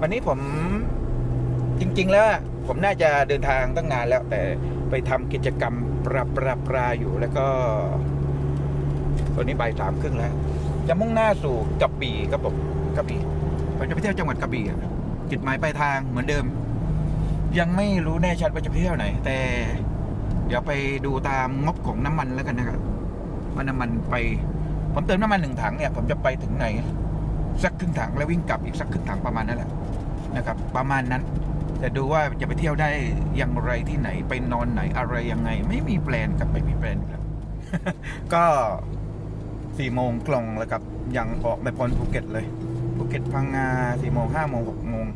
วันนี้ผมจริง ๆ แล้ว ผมน่าจะเดินทางตั้งนานแล้ว แต่ไปทำกิจกรรมปราปราปราอยู่แล้วก็ตอนนี้บ่ายสามครึ่งแล้ว จะมุ่งหน้าสู่กระบี่ครับผมกระบี่ผมจะไปเที่ยวจังหวัดกระบี่จุดหมายปลายทางเหมือนเดิม ยังไม่รู้แน่ชัดว่าจะไปเที่ยวไหน แต่ เดี๋ยวไปดูตามงบของน้ำมันแล้วกันนะครับว่าน้ำมันไป ผมเติมน้ำมันหนึ่งถังเนี่ย ผมจะไปถึงไหน สักครึ่งถังแล้ววิ่งกลับอีกสักครึ่งถังประมาณนั้นแหละ นะครับ ประมาณนั้นแต่ดูว่าจะไปเที่ยวได้อย่างไรที่ไหนไปนอนไหนอะไรยังไง ไม่มีแปลนครับไม่มีแปลนครับ ก็สี่โมงกลงแล้วครับยังออกไม่พ้นภูเก็ตเลยภูเก็ตพังงาสี่โมงห้าโมงหกโมง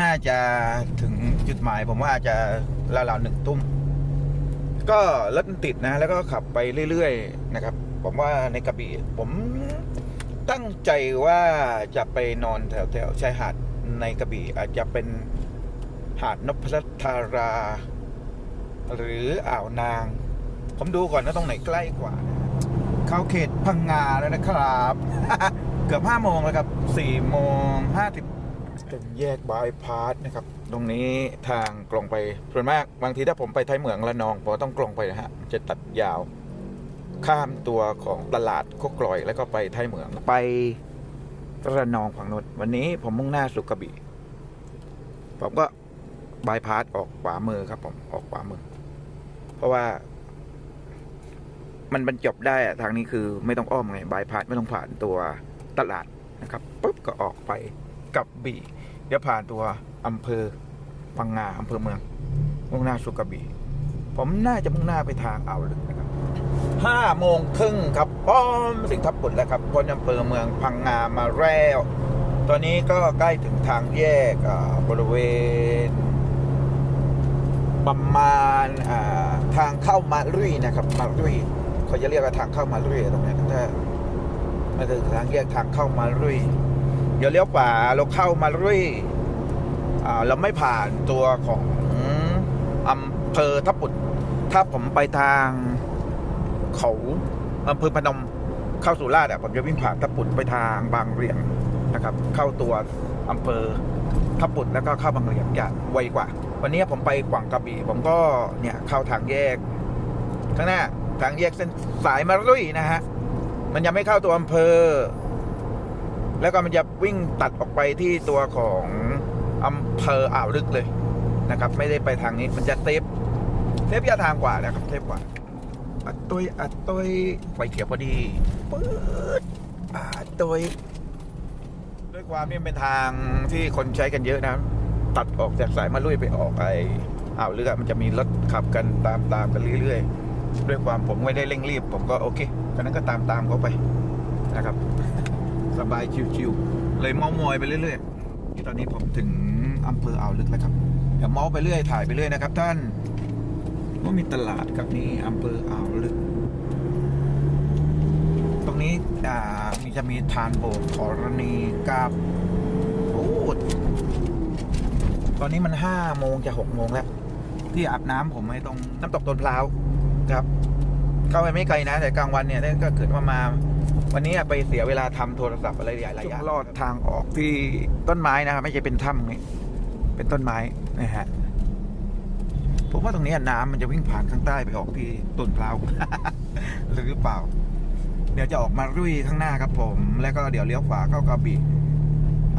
น่าจะถึงจุดหมาย ผมว่าจะราวๆหนึ่งทุ่มก็รถติดนะ แล้วก็ขับไปเรื่อยๆนะครับ ผมว่าในกระบี่ผมตั้งใจว่าจะไปนอนแถวๆชายหาด ในกระบี่อาจจะเป็นหาดนพรัตรา หรืออ่าวนาง ผมดูก่อนว่าตรงไหนใกล้กว่าเข้าเขตพังงาแล้วนะครับ เกือบห้าโมงแล้วครับสี่โมงห้าสิบเป็นแยกบายพาสนะครับ ตรงนี้ทางกลงไปส่วนมากบางทีถ้าผมไปไทยเหมืองละนองผมต้องกลงไปนะฮะจะตัดยาว ข้ามตัวของตลาดโคกลอยแล้วก็ไปไทยเหมืองไป ระนองฝั่งนนวันนี้ผมมุ่งหน้าสุกระบี่ผมก็บายพาสออกขวามือครับ ผมออกขวามือ เพราะว่า มันบรรจบได้อะทางนี้คือไม่ต้องอ้อมไงบายพาสไม่ต้องผ่านตัวตลาดนะครับปุ๊บก็ออกไปกับบี่เดี๋ยวผ่านตัวอำเภอพังงาอำเภอเมือง มุ่งหน้าสุกระบี่ผมน่าจะมุ่งหน้าไปทางอ่าวลึก นะครับห้าโมงครึ่งครับป้อมสิงห์ทับปุดแล้วครับพ้นอำเภอเมืองพังงามาแล้ว ตอนนี้ก็ใกล้ถึงทางแยกบริเวณ ประมาณทางเข้ามาลุยนะครับ มาลุยเขาจะเรียกว่าทางเข้ามาลุยตรงนี้ถ้ามาถึงทางแยกทางเข้ามาลุยเดี๋ยวเลี้ยวขวาเราเข้ามาลุยเราไม่ผ่านตัวของอำเภอทับปุดถ้าผมไปทาง เขาอำเภอพนมเข้าสุราษฎร์ผมจะวิ่งผ่านทับปุดไปทางบางเรียงนะครับ เข้าตัวอำเภอทับปุดแล้วก็เข้าบางเหลียงอย่างไวกว่า วันนี้ผมไปกวางกระบี่ผมก็เนี่ยเข้าทางแยก ข้างหน้าทางแยกเส้นสายมาลุยนะฮะมันยังไม่เข้าตัวอำเภอ แล้วก็มันจะวิ่งตัดออกไปที่ตัวของอำเภออ่าวลึกเลยนะครับ ไม่ได้ไปทางนี้มันจะเซฟเซฟยาทางกว่านะครับเซฟกว่า ตุยอัดตุยไฟเขียวพอดีปื๊ดอัดตุยด้วยความที่เป็นทางที่คนใช้กันเยอะนะ ตัดออกจากสายมาลุยไปออกไอ้อ่าวเรือมันจะมีรถขับกันตามตามกันเรื่อยๆ ด้วยความผมไม่ได้เร่งรีบ ผมก็โอเคก็นั้นก็ตามตามเขาไปนะครับ สบายชิวๆเลยเมามอยไปเรื่อยๆตอนนี้ผมถึงอำเภออ่าวลึกแล้วครับเดี๋ยวเมาไปเรื่อยถ่ายไปเรื่อยนะครับ ท่านว่ามีตลาดกับนี่อำเภออ่าวลึก ตรงนี้อ่ามีจะมีทานโบกธรณีกับโอ้ตอนนี้มันห้าโมงจะหกโมงแล้ว ที่อาบน้ำผมไม่ตรงน้ำตกต้นพร้าวครับ เข้าไปไม่ไกลนะ แต่กลางวันเนี่ยก็เกิดว่ามา วันนี้ไปเสียเวลาทำโทรศัพท์อะไรหลายๆอย่างลอดทางออกที่ต้นไม้นะครับไม่ใช่เป็นถ้ำนี่เป็นต้นไม้นะฮะผมว่าตรงนี้น้ำมันจะวิ่งผ่านข้างใต้ไปออกที่ต้นพร้าวหรือเปล่า เดี๋ยวจะออกมารุ่ยข้างหน้าครับผม แล้วก็เดี๋ยวเลี้ยวขวาเข้ากระบี่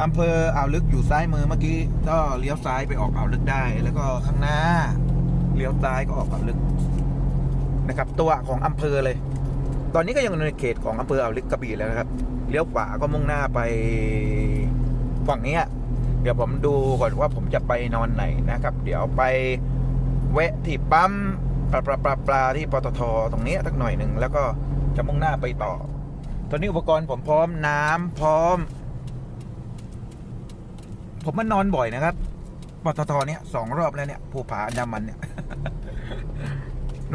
อำเภออ่าวลึกอยู่ซ้ายมือเมื่อกี้ ก็เลี้ยวซ้ายไปออกอ่าวลึกได้ แล้วก็ข้างหน้า เลี้ยวซ้ายก็ออกอ่าวลึกนะครับ ตัวของอำเภอเลย ตอนนี้ก็ยังอยู่ในเขตของอำเภออ่าวลึกกระบี่แล้วนะครับ เลี้ยวขวาก็มุ่งหน้าไปฝั่งนี้เดี๋ยวผมดูก่อนว่าผมจะไปนอนไหนนะครับ เดี๋ยวไปแวะที่ปั๊มปลาปลาปลาปลาที่ปตทตรงนี้สักหน่อยหนึ่งแล้วก็ จะมุ่งหน้าไปต่อ ตอนนี้อุปกรณ์ผมพร้อมน้ำพร้อม ผมมานนอนบ่อยนะครับปตทเนี่ยสองรอบแล้วเนี่ยภูผาอันดามันเนี่ย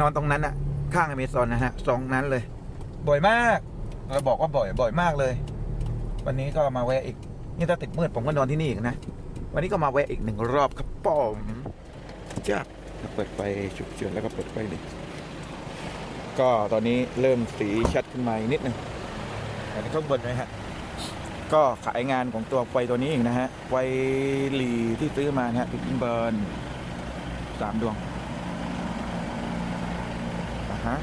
นอนตรงนั้นอะข้างอเมซอนนะฮะสองนั้นเลย บ่อยมากเราบอกว่าบ่อยบ่อยมากเลย วันนี้ก็มาแวะอีก นี่ถ้าติดมืดผมก็นอนที่นี่อีกนะ วันนี้ก็มาแวะอีกหนึ่งรอบครับป้อมจ้าเปิดไฟฉุกเฉินแล้วก็เปิดไฟเลย ก็ตอนนี้เริ่มสีชัดขึ้นมาอีกนิดนึงอันนี้ข้างบนไหมฮะก็ขายงานของตัวไฟตัวนี้เองนะฮะไฟหลีที่ซื้อมานะฮะพิกเบิร์นสามดวงอะฮะ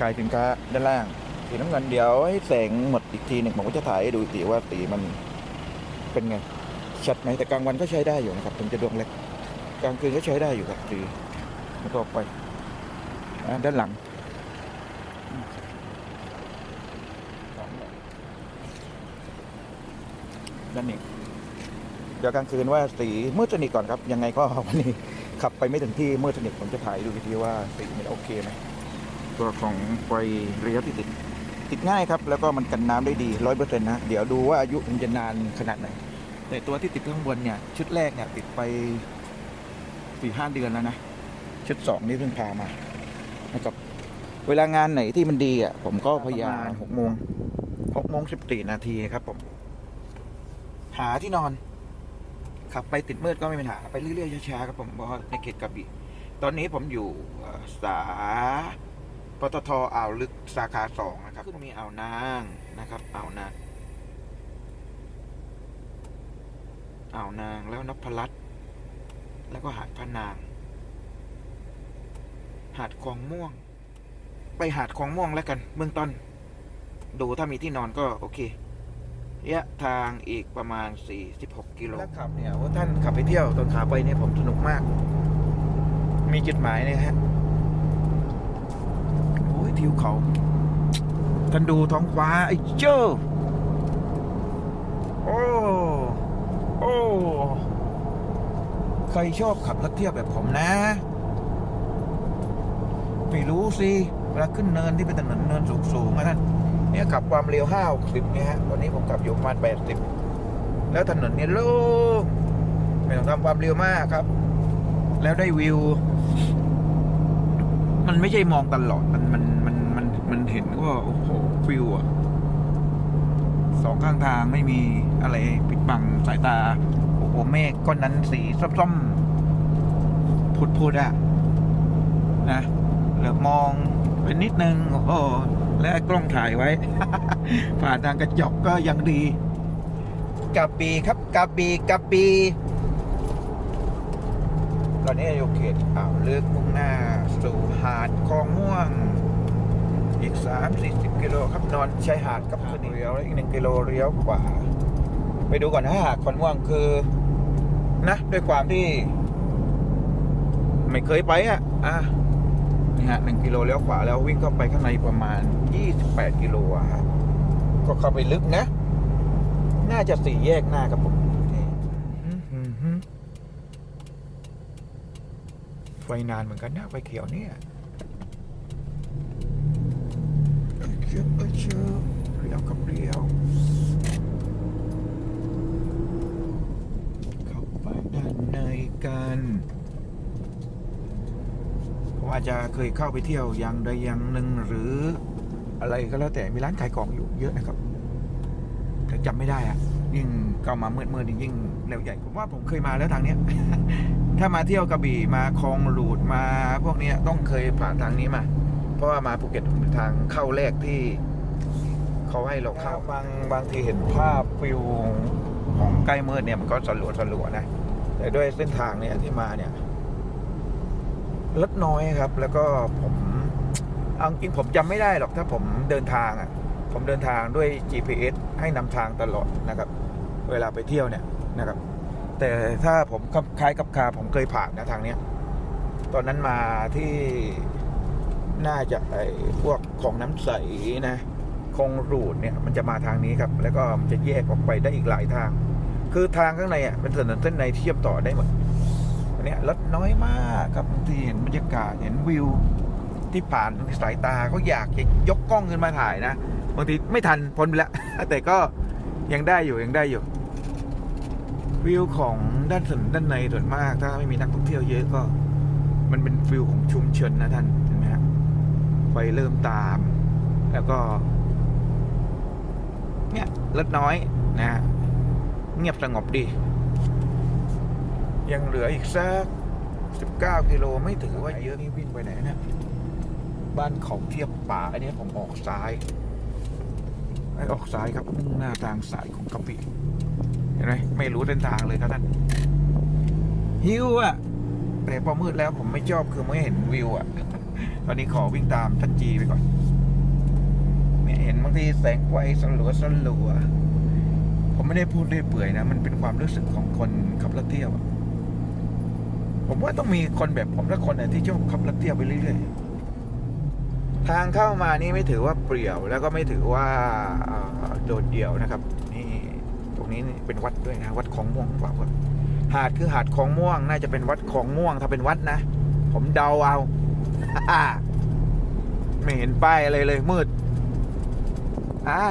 กายถึงกาด้านล่างสีน้ำเงินเดี๋ยวให้แสงหมดอีกทีหนึ่งผมก็จะถ่ายให้ดูอีกทีว่าสีมันเป็นไง ชัดไหมแต่กลางวันก็ใช้ได้อยู่นะครับถึงจะดวงเล็กกลางคืนก็ใช้ได้อยู่ครับสีแล้วก็ไปอะ ด้านหลัง ด้านนี้ เดี๋ยวกลางคืนว่าสีมืดสนิทก่อนครับ ยังไงก็วันนี้ขับไปไม่ถึงที่มืดสนิทผมจะถ่ายดูอีกทีว่าสีมันโอเคไหมตัวของไฟระยะที่ติดติดง่ายครับ แล้วก็มันกันน้ำได้ดีร้อยเปอร์เซ็นต์นะ เดี๋ยวดูว่าอายุมันจะนานขนาดไหน แต่ตัวที่ติดข้างบนเนี่ย ชุดแรกเนี่ยติดไปสี่ห้าเดือนแล้วนะ ชุดสองนี่เพิ่งพามา นะครับเวลางานไหนที่มันดีอะผมก็พยายามหกโมงหกโมงสิบสี่นาทีครับผม หาที่นอน ขับไปติดมืดก็ไม่เป็นปัญหาไปเรื่อยๆช้าๆครับผมเพราะในเขตกระบี่ตอนนี้ผมอยู่เอ่อสาปตทอ่าวลึกสาขาสองนะครับขึ้นมีอ่าวนางนะครับอ่าวนางอ่าวนางแล้วนพรัตน์แล้วก็หาดพะนาง หาดคลองม่วง ไปหาดคลองม่วงแล้วกัน เบื้องต้น ดูถ้ามีที่นอนก็โอเคระยะทางอีกประมาณ 46 กิโลแล้วขับเนี่ยว่าท่านขับไปเที่ยวตอนขาไปเนี่ยผมสนุกมาก มีจุดหมายเนี่ยฮะโอ้ยทิวเขาท่านดูท้องฟ้าไอ้เจ้าโอ้โอ้ใครชอบขับรถเที่ยวแบบผมนะ ไม่รู้สิเวลาขึ้นเนินที่เป็นถนนเนินสูงๆนะท่านเนี่ยขับความเร็วห้าสิบเนี่ยฮะตอนนี้ผมขับอยู่ประมาณแปดสิบแล้วถนนเนี่ยโล่งไม่ต้องทำความเร็วมากครับ แล้วได้วิว มันไม่ใช่มองตลอดมันมันมันมันมันเห็นว่าโอ้โหวิวอะสองข้างทางไม่มีอะไรปิดบังสายตา โอ้โหเมฆก้อนนั้นสีส้มๆพุดๆอะนะ เหลือมองเป็นนิดนึงโอ้โหและกล้องถ่ายไว้ ผ่านทางกระจกก็ยังดีกระบีครับกระบีกระบีตอนนี้อยู่เขตอ่าวลึกมุ่งหน้า สู่หาดคลองม่วง อีก 3 40กิโลครับนอนชายหาดครับขึ้นอีกเลี้ยวแล้วอีกหนึ่งกิโลเลี้ยวกว่า ไปดูก่อนนะหาดคลองม่วงคือ นะ ด้วยความที่ ไม่เคยไปอะ อะ นี่ฮะหนึ่งกิโลเลี้ยวขวาแล้ววิ่งเข้าไปข้างในประมาณ 28 กิโลอะฮะก็เข้าไปลึกนะ น่าจะสี่แยกหน้าครับผมนี่ไฟนานเหมือนกันนะไฟเขียวเนี่ยเอ้ยเขียวเอ้ยเขียวเรียวกับเรียวเข้าไปด้านในกันผม อาจจะเคยเข้าไปเที่ยวอย่างใดอย่างหนึ่งหรืออะไรก็แล้วแต่มีร้านขายของอยู่เยอะนะครับ แต่จำไม่ได้อะยิ่งเข้ามาเมื่อเมื่อยิ่งเร็วใหญ่ผมว่าผมเคยมาแล้วทางเนี้ย ถ้ามาเที่ยวกระบี่มาคลองหลูดมาพวกเนี้ยต้องเคยผ่านทางนี้มา เพราะว่ามาภูเก็ตเป็นทางเข้าแรกที่เขาให้เราเข้าบางบางทีเห็นภาพฟิวของใกล้มืดเนี่ยมันก็สลัวสลัวนะแต่ด้วยเส้นทางเนี่ยที่มาเนี่ย ลดน้อยครับ แล้วก็ผมเอาจริงผมจำไม่ได้หรอกถ้าผมเดินทางอะ ผมเดินทางด้วย GPS ให้นำทางตลอดนะครับ เวลาไปเที่ยวเนี่ยนะครับ แต่ถ้าผมขับคล้ายกับคาผมเคยผ่านนะทางเนี้ย ตอนนั้นมาที่น่าจะไอ้พวกของน้ำใสนะคงรูดเนี่ยมันจะมาทางนี้ครับ แล้วก็มันจะแยกออกไปได้อีกหลายทาง คือทางข้างในอะเป็นถนนเส้นในที่เชื่อมต่อได้หมด เนี้ยรถน้อยมากครับที่เห็นบรรยากาศเห็นวิว ที่ผ่านสายตาก็อยากจะยกกล้องขึ้นมาถ่ายนะบางทีไม่ทันพ้นไปแล้วแต่ก็ยังได้อยู่ยังได้อยู่ วิวของด้านถนนด้านในส่วนมาก ถ้าไม่มีนักท่องเที่ยวเยอะก็ มันเป็นฟิลของชุมชนนะท่านเห็นไหมฮะไฟเริ่มตาม แล้วก็ เนี่ยรถน้อยนะฮะเงียบสงบดี ยังเหลืออีกสัก19กิโลไม่ถือว่าเยอะนี่วิ่งไปไหนเนี่ยบ้านเขาเทียบป่าอันนี้ผมออกซ้ายไอ้ออกซ้ายครับมุ่งหน้าทางสายของกะปิเห็นไหมไม่รู้เส้นทางเลยครับท่านหิวอะแต่พอมืดแล้วผมไม่ชอบคือไม่เห็นวิวอะตอนนี้ขอวิ่งตามทันจีไปก่อนเนี่ยเห็นบางทีแสงไฟสลัวสลัวผมไม่ได้พูดเรื่อยเปื่อยนะ มันเป็นความรู้สึกของคนขับรถเที่ยวอะ ผมว่าต้องมีคนแบบผมและคนที่ชอบขับรถเที่ยวไปเรื่อยๆ ทางเข้ามานี่ไม่ถือว่าเปรี่ยวแล้วก็ไม่ถือว่าโดดเดี่ยวนะครับ นี่ตรงนี้เป็นวัดด้วยนะ วัดของม่วงเปล่าครับหาดคือหาดของม่วง น่าจะเป็นวัดของม่วง ถ้าเป็นวัดนะ ผมเดาเอาไม่เห็นป้ายอะไรเลยมืดอ่า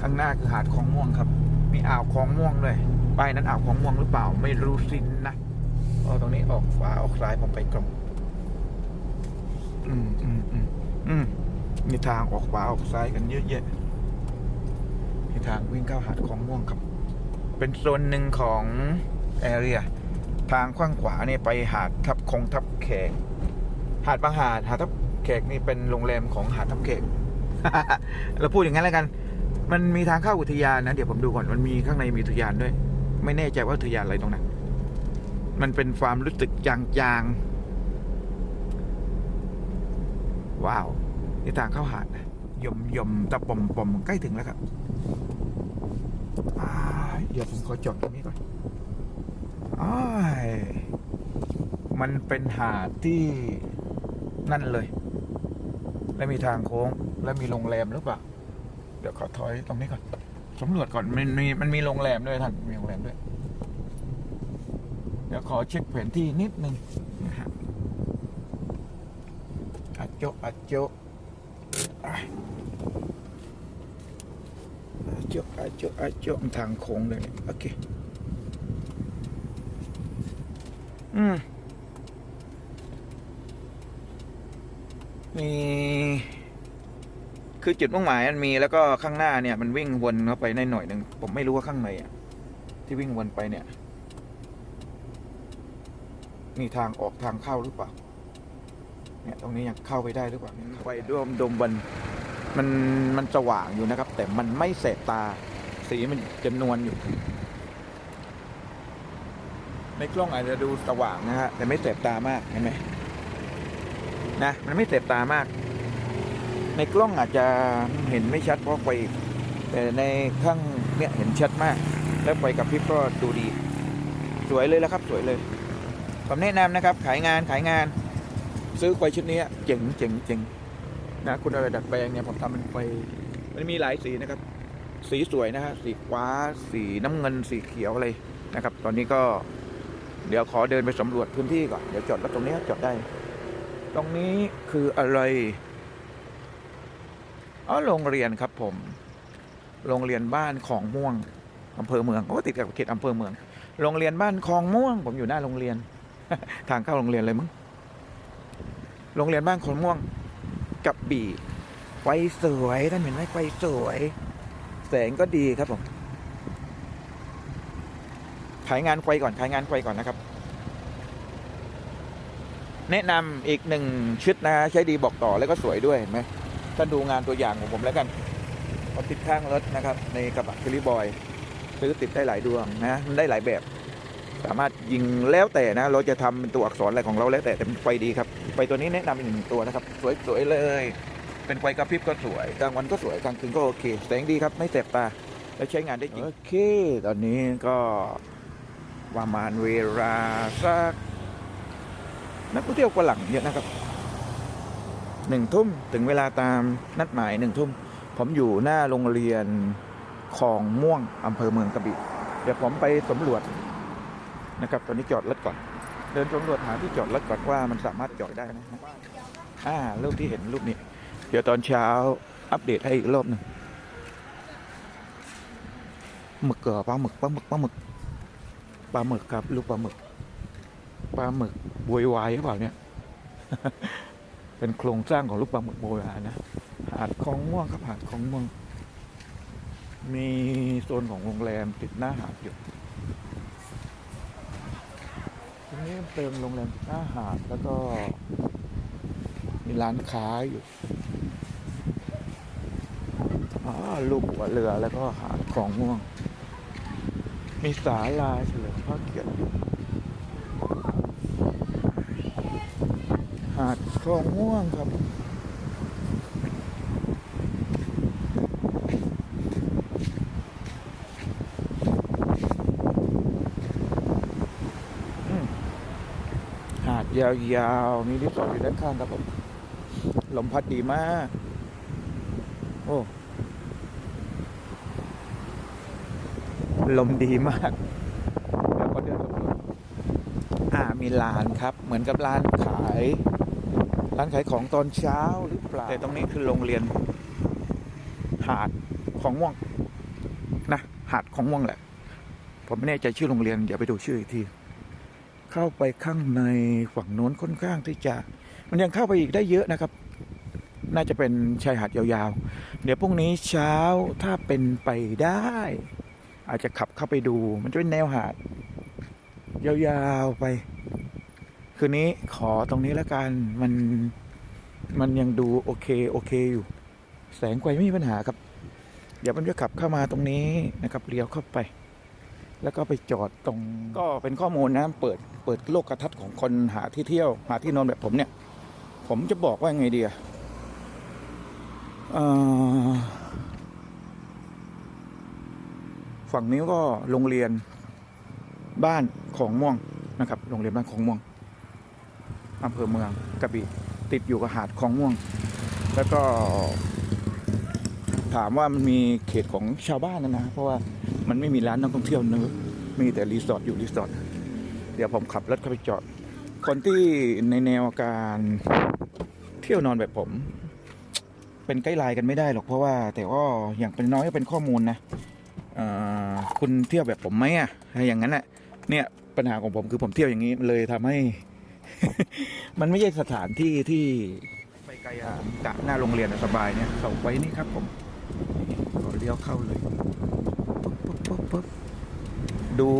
ข้างหน้าคือหาดของม่วงครับ มีอ่าวของม่วงด้วยป้ายนั้นอ่าวของม่วงหรือเปล่า ไม่รู้สินนะ อ๋อตรงนี้ออกขวาออกซ้ายผมไปกลงอืมอืมอืมอืมมีทางออกขวาออกซ้ายกันเยอะแยะมีทางวิ่งเข้าหาดของม่วงครับ เป็นโซนหนึ่งของแอเรีย ทางข้างขวาเนี่ยไปหาดทับคงทับแขก หาดบางหาดหาดทับแขกนี่เป็นโรงแรมของหาดทับแขกเราพูดอย่างนั้นแล้วกัน มันมีทางเข้าอุทยานนะ เดี๋ยวผมดูก่อน มันมีข้างในมีอุทยานด้วย ไม่แน่ใจว่าอุทยานอะไรตรงนั้น มันเป็นความรู้สึกจางๆ ว้าว นี่ทางเข้าหาดยมยมตะปมปมใกล้ถึงแล้วครับเดี๋ยวผมขอจอดตรงนี้ก่อนอมันเป็นหาดที่นั่นเลย และมีทางโค้ง และมีโรงแรมหรือเปล่า เดี๋ยวขอถอยตรงนี้ก่อนสำรวจก่อนมันมีมันมีโรงแรมด้วยท่าน มีโรงแรมด้วย เดี๋ยวขอเช็คแผนที่นิดนึงนะฮะอัจโจอัจโจอัจโจอัจโจอัจโจทางโค้งเลยเนี่ยโอเคอืมมีคือจุดมุ่งหมายมันมีแล้วก็ข้างหน้าเนี่ยมันวิ่งวนเข้าไปในหน่อยหนึ่งผมไม่รู้ว่าข้างในอะที่วิ่งวนไปเนี่ย มีทางออกทางเข้าหรือเปล่า เนี่ยตรงนี้ยังเข้าไปได้หรือเปล่าเนี่ยไปดมดมบันมันมันสว่างอยู่นะครับ แต่มันไม่แสบตา สีมันจะนวลอยู่ ในกล้องอาจจะดูสว่างนะฮะแต่ไม่แสบตามากเห็นไหมนะมันไม่แสบตามาก ในกล้องอาจจะเห็นไม่ชัดเพราะไฟแต่ในข้างเนี่ยเห็นชัดมาก แล้วไฟกับพริบก็ดูดี สวยเลยแล้วครับ สวยเลย ผมแนะนำนะครับ ขายงานขายงาน ซื้อไฟชุดนี้เจ๋งเจ๋งเจ๋งนะคุณเอาไปดัดแปลงเนี่ยผมทำเป็นไฟมันมีหลายสีนะครับ สีสวยนะฮะสีฟ้าสีน้ำเงินสีเขียวอะไรนะครับ ตอนนี้ก็เดี๋ยวขอเดินไปสำรวจพื้นที่ก่อนเดี๋ยวจอดรถตรงนี้จอดได้ ตรงนี้คืออะไรอ๋อโรงเรียนครับผม โรงเรียนบ้านของม่วงอำเภอเมืองโอ้ติดกับเขตอำเภอเมือง โรงเรียนบ้านคลองม่วง ผมอยู่หน้าโรงเรียน ทางเข้าโรงเรียนเลยมั้งโรงเรียนบ้านคลองม่วงกับบี่ไฟสวยท่านเห็นไหมไฟสวย แสงก็ดีครับผมขายงานไฟก่อนขายงานไฟก่อนนะครับ แนะนำอีกหนึ่งชุดนะใช้ดีบอกต่อแล้วก็สวยด้วยเห็นไหมท่านดูงานตัวอย่างของผมแล้วกันติดข้างรถนะครับ ในกระบะคิริบอยซื้อติดได้หลายดวงนะมันได้หลายแบบ สามารถยิงแล้วแต่นะ เราจะทำเป็นตัวอักษรอะไรของเราแล้วแต่แต่เป็นไฟดีครับ ไฟตัวนี้แนะนำอีกหนึ่งตัวนะครับ สวยสวยเลย เป็นไฟกระพริบก็สวยกลางวันก็สวยกลางคืนก็โอเคแสงดีครับไม่แสบตาและใช้งานได้จริงโอเค ตอนนี้ก็ประมาณเวลาสักนักท่องเที่ยวฝรั่งเยอะนะครับหนึ่งทุ่มถึงเวลาตามนัดหมายหนึ่งทุ่ม ผมอยู่หน้าโรงเรียนคลองม่วงอำเภอเมืองกระบี่เดี๋ยวผมไปสำรวจ นะครับ ตอนนี้จอดรถก่อน เดินสำรวจหาที่จอดรถก่อนว่ามันสามารถจอดได้นะอ่ารูปที่เห็นรูปนี้ เดี๋ยวตอนเช้าอัปเดตให้อีกรอบหนึ่งหมึกเกอปลาหมึกปลาหมึกปลาหมึกปลาหมึกครับลูกปลาหมึกปลาหมึกโวยวายหรือเปล่าเนี่ยเป็นโครงสร้างของลูกปลาหมึกโบราณนะหาดคลองม่วงครับหาดคลองม่วง มีโซนของโรงแรมติดหน้าหาดอยู่ ตรงนี้เติมโรงแรมหน้าหาดแล้วก็มีร้านค้าอยู่อ่าลูกหัวเรือแล้วก็หาดของม่วง มีศาลาเฉลิมพระเกียรติอยู่หาดคลองม่วงครับ อืมหาด ยาวๆมีรีสอร์ทอยู่ด้านข้างครับผมลมพัดดีมาก โอ้ลมดีมาก แล้วก็เดินสำรวจอ่ามีร้านครับ เหมือนกับร้านขายร้านขายของตอนเช้าหรือเปล่า แต่ตรงนี้คือโรงเรียน หาดของม่วงนะหาดของม่วงแหละ ผมไม่แน่ใจชื่อโรงเรียน เดี๋ยวไปดูชื่ออีกที เข้าไปข้างในฝั่งโน้นค่อนข้างที่จะ มันยังเข้าไปอีกได้เยอะนะครับ น่าจะเป็นชายหาดยาวๆ เดี๋ยวพรุ่งนี้เช้าถ้าเป็นไปได้ อาจจะขับเข้าไปดู มันจะเป็นแนวหาด ยาวๆไป คืนนี้ขอตรงนี้แล้วกันมันมันยังดูโอเคโอเคอยู่ แสงไฟไม่มีปัญหาครับ เดี๋ยวมันจะขับเข้ามาตรงนี้นะครับเลี้ยวเข้าไป แล้วก็ไปจอดตรงก็เป็นข้อมูลนะเปิดเปิดโลกกระทัศน์ของคนหาที่เที่ยว หาที่นอนแบบผมเนี่ย ผมจะบอกว่าไงดีอะฝั่งนี้ก็โรงเรียนบ้านของม่วงนะครับ โรงเรียนบ้านของม่วงอำเภอเมืองกระบี่ติดอยู่กับหาดของม่วง แล้วก็ ถามว่ามันมีเขตของชาวบ้านนะนะเพราะว่า มันไม่มีร้านนักท่องเที่ยวเนื้อะมีแต่รีสอร์ทอยู่รีสอร์ทเดี๋ยวผมขับรถเข้าไปจอด คนที่ในแนวการเที่ยวนอนแบบผม เป็นไกด์ไลน์กันไม่ได้หรอกเพราะว่า แต่ว่าอย่างเป็นน้อยก็เป็นข้อมูลนะคุณเที่ยวแบบผมไหมอะอย่างนั้นน่ะเนี่ยปัญหาของผมคือผมเที่ยวอย่างนี้เลยทำให้ มันไม่ใช่สถานที่ที่ไปไกลอะกะหน้าโรงเรียนสบายเนี่ยเขาไว้นี่ครับผมขอเลี้ยวเข้าเลย ปุ๊บดู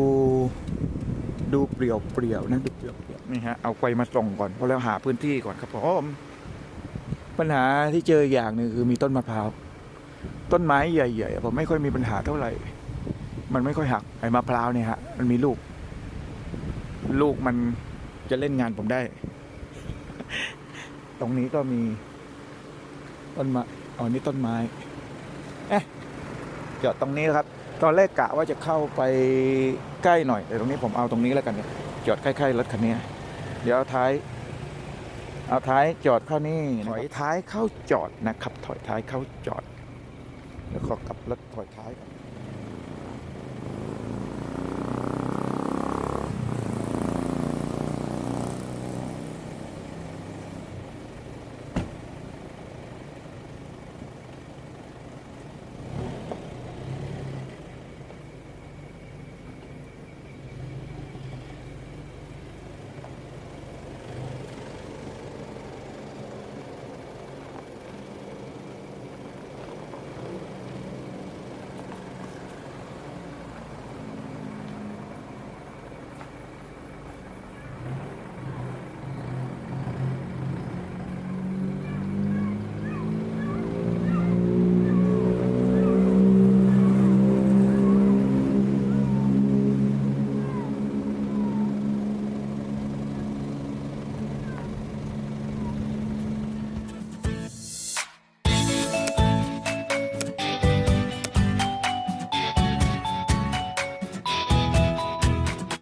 ดูเปลี่ยวเปลี่ยวนะดูเปลี่ยวเปลี่ยวนี่ฮะเอาไฟมาส่องก่อนเพราะแล้วหาพื้นที่ก่อนครับผมปัญหาที่เจออย่างหนึ่งคือมีต้นมะพร้าวต้นไม้ใหญ่ๆผมไม่ค่อยมีปัญหาเท่าไหร่ มันไม่ค่อยหักไอ้มะพร้าวเนี่ยฮะมันมีลูก ลูกมันจะเล่นงานผมได้ ตรงนี้ก็มี ต้นไม้อ๋อนี่ต้นไม้เอ๊ะจอดตรงนี้ครับ ตอนแรกกะว่าจะเข้าไปใกล้หน่อย แต่ตรงนี้ผมเอาตรงนี้แล้วกันเนี่ยจอดใกล้ๆรถคันนี้เดี๋ยวเอาท้าย เอาท้ายจอดเข้านี่ถอยท้ายเข้าจอดนะครับ ถอยท้ายเข้าจอด แล้วขอกลับรถถอยท้ายก่อน